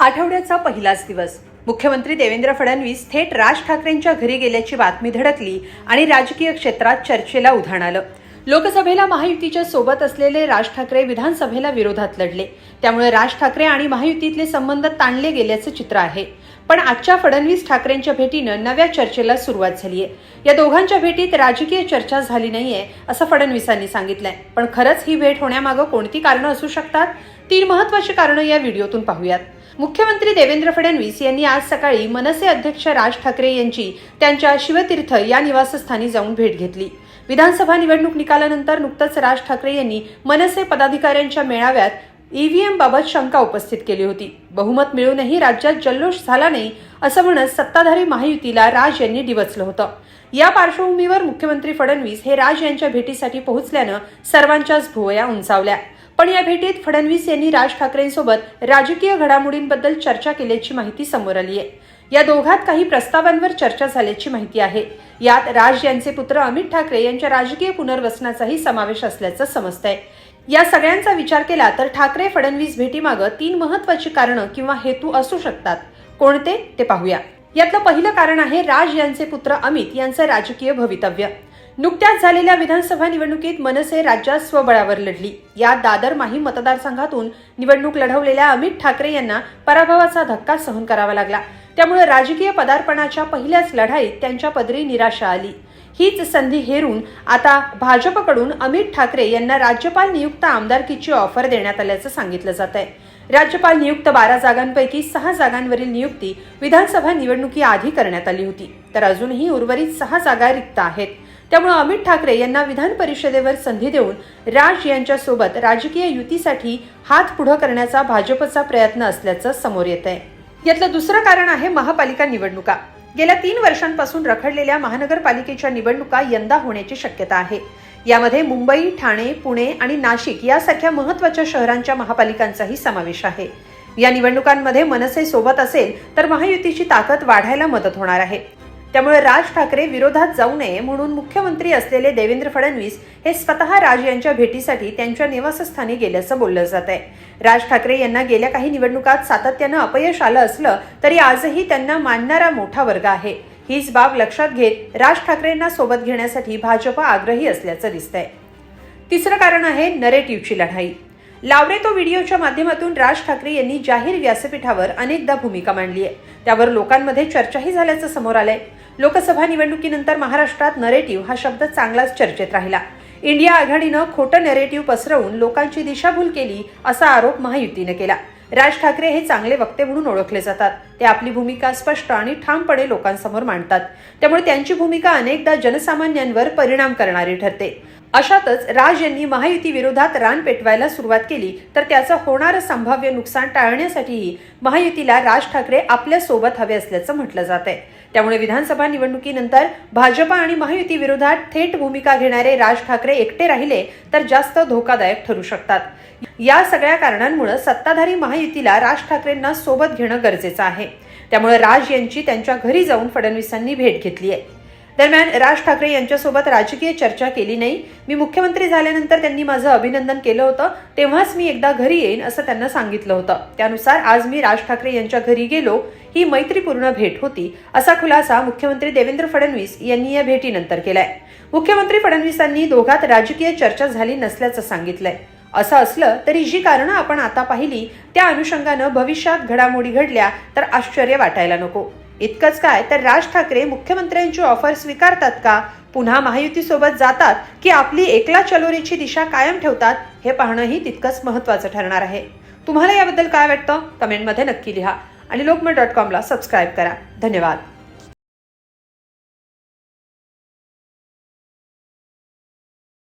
आठवड्याचा पहिलाच दिवस. मुख्यमंत्री देवेंद्र फडणवीस थेट राज ठाकरेंच्या घरी गेल्याची बातमी धडकली आणि राजकीय क्षेत्रात चर्चेला उधाण आलं. लोकसभेला महायुतीच्या सोबत असलेले राज ठाकरे विधानसभेला विरोधात लढले. त्यामुळे राज ठाकरे आणि महायुतीतले संबंध ताणले गेल्याचं चित्र आहे. पण आजच्या फडणवीस ठाकरेंच्या भेटीनं नव्या चर्चेला सुरुवात झाली आहे या दोघांच्या भेटीत राजकीय चर्चा झाली नाहीये असं फडणवीसांनी सांगितलंय. पण खरंच ही भेट होण्यामागं कोणती कारणं असू शकतात? तीन महत्वाची कारणं या व्हिडिओतून पाहूयात. मुख्यमंत्री देवेंद्र फडणवीस यांनी आज सकाळी मनसे अध्यक्ष राज ठाकरे यांची त्यांच्या शिवतीर्थ या निवासस्थानी जाऊन भेट घेतली. विधानसभा निवडणूक निकालानंतर नुकतंच राज ठाकरे यांनी मनसे पदाधिकाऱ्यांच्या मेळाव्यात ईव्हीएम बाबत शंका उपस्थित केली होती. बहुमत मिळूनही राज्यात जल्लोष झाला नाही असं म्हणत सत्ताधारी महायुतीला राज यांनी डिवचलं होतं. या पार्श्वभूमीवर मुख्यमंत्री फडणवीस हे राज यांच्या भेटीसाठी पोहोचल्यानं सर्वांच्याच भुवया उंचावल्या. पण या भेटीत फडणवीस यांनी राज ठाकरेंसोबत राजकीय घडामोडींबद्दल चर्चा केल्याची माहिती समोर आली आहे. या दोघात काही प्रस्तावांवर चर्चा झाल्याची माहिती आहे. यात राज यांचे पुत्र अमित ठाकरे यांच्या राजकीय पुनर्वसनाचाही समावेश असल्याचं समजतंय. या सगळ्यांचा विचार केला तर ठाकरे फडणवीस भेटीमागं तीन महत्वाची कारणं किंवा हेतू असू शकतात. कोणते ते पाहूया. यातलं पहिलं कारण आहे राज यांचे पुत्र अमित यांचं राजकीय भवितव्य. नुकत्याच झालेल्या विधानसभा निवडणुकीत मनसे राज्यात स्वबळावर लढली. या दादर माही मतदारसंघातून निवडणूक लढवलेल्या अमित ठाकरे यांना पराभवाचा धक्का सहन करावा लागला. त्यामुळे राजकीय पदार्पणाच्या पहिल्याच लढाईत त्यांच्या पदरी निराशा आली. हीच संधी हेरून आता भाजपकडून अमित ठाकरे यांना राज्यपाल नियुक्त आमदारकीची ऑफर देण्यात आल्याचं सांगितलं जात आहे राज्यपाल नियुक्त बारा जागांपैकी सहा जागांवरील नियुक्ती विधानसभा निवडणुकी आधी करण्यात आली होती. तर अजूनही उर्वरित सहा जागा रिक्त आहेत. त्यामुळे अमित ठाकरे यांना विधान परिषदेवर संधी देऊन राज यांच्यासोबत राजकीय युतीसाठी हात पुढं करण्याचा भाजपचा प्रयत्न असल्याचं समोर येत आहे यातलं दुसरं कारण आहे महापालिका निवडणुका. गेल्या तीन वर्षांपासून रखडलेल्या महानगरपालिकेच्या निवडणुका यंदा होण्याची शक्यता आहे. यामध्ये मुंबई ठाणे पुणे आणि नाशिक यासारख्या महत्त्वाच्या शहरांच्या महापालिकांचाही समावेश आहे. या निवडणुकांमध्ये मनसे सोबत असेल तर महायुतीची ताकद वाढायला मदत होणार आहे. त्यामुळे राज ठाकरे विरोधात जाऊ नये म्हणून मुख्यमंत्री असलेले देवेंद्र फडणवीस हे स्वतः राज यांच्या भेटीसाठी त्यांच्या निवासस्थानी गेल्याचं बोललं जात आहे राज ठाकरे यांना गेल्या काही निवडणुकात सातत्यानं अपयश आलं असलं तरी आजही त्यांना मानणारा मोठा वर्ग आहे. हीच बाब लक्षात घेत राज ठाकरेंना सोबत घेण्यासाठी भाजप आग्रही असल्याचं दिसतंय. तिसरं कारण आहे नरेटिव्हची लढाई. लावरे तो व्हिडिओच्या माध्यमातून राज ठाकरे यांनी जाहीर व्यासपीठावर अनेकदा भूमिका मांडली आहे. त्यावर लोकांमध्ये चर्चाही झाल्याचं समोर आलंय. लोकसभा निवडणुकीनंतर महाराष्ट्रात नरेटिव्ह हा शब्द चांगलाच चर्चेत राहिला. इंडिया आघाडीनं खोटं नरेटिव्ह पसरवून लोकांची दिशाभूल केली असा आरोप महायुतीनं केला. राज ठाकरे हे चांगले वक्ते म्हणून ओळखले जातात. ते आपली भूमिका स्पष्ट आणि ठामपणे लोकांसमोर मांडतात. त्यामुळे त्यांची भूमिका अनेकदा जनसामान्यांवर परिणाम करणारी ठरते. अशातच राज यांनी महायुती विरोधात रान पेटवायला सुरुवात केली. तर त्याचं होणारं संभाव्य नुकसान टाळण्यासाठीही महायुतीला राज ठाकरे आपल्यासोबत हवे असल्याचं म्हटलं जात आहे. त्यामुळे विधानसभा निवडणुकीनंतर भाजपा आणि महायुती विरोधात थेट भूमिका घेणारे राज ठाकरे एकटे राहिले तर जास्त धोकादायक ठरू शकतात. या सगळ्या कारणांमुळे सत्ताधारी महायुतीला राज ठाकरेंना सोबत घेणं गरजेचं आहे. त्यामुळे राज यांची त्यांच्या घरी जाऊन फडणवीसांनी भेट घेतली आहे. दरम्यान राज ठाकरे यांच्यासोबत राजकीय चर्चा केली नाही. मी मुख्यमंत्री झाल्यानंतर त्यांनी माझं अभिनंदन केलं होतं. तेव्हाच मी एकदा घरी येईन असं त्यांना सांगितलं होतं. त्यानुसार आज मी राज ठाकरे यांच्या घरी गेलो. ही मैत्रीपूर्ण भेट होती असा खुलासा मुख्यमंत्री देवेंद्र फडणवीस यांनी या भेटीनंतर केलाय. मुख्यमंत्री फडणवीसांनी दोघात राजकीय चर्चा झाली नसल्याचं सांगितलंय. असं असलं तरी जी कारणं आपण आता पाहिली त्या अनुषंगानं भविष्यात घडामोडी घडल्या तर आश्चर्य वाटायला नको. इतकंच काय? तर राज ठाकरे मुख्यमंत्र्यांची ऑफर स्वीकारतात का? पुन्हा महायुतीसोबत जातात की आपली एकला चलोरीची दिशा कायम ठेवतात? हे पाहणंही तितकंच महत्त्वाचं ठरणार आहे. तुम्हाला याबद्दल काय वाटतं? कमेंटमध्ये नक्की लिहा. आणि लोकमत डॉट कॉमला सबस्क्राईब करा. धन्यवाद.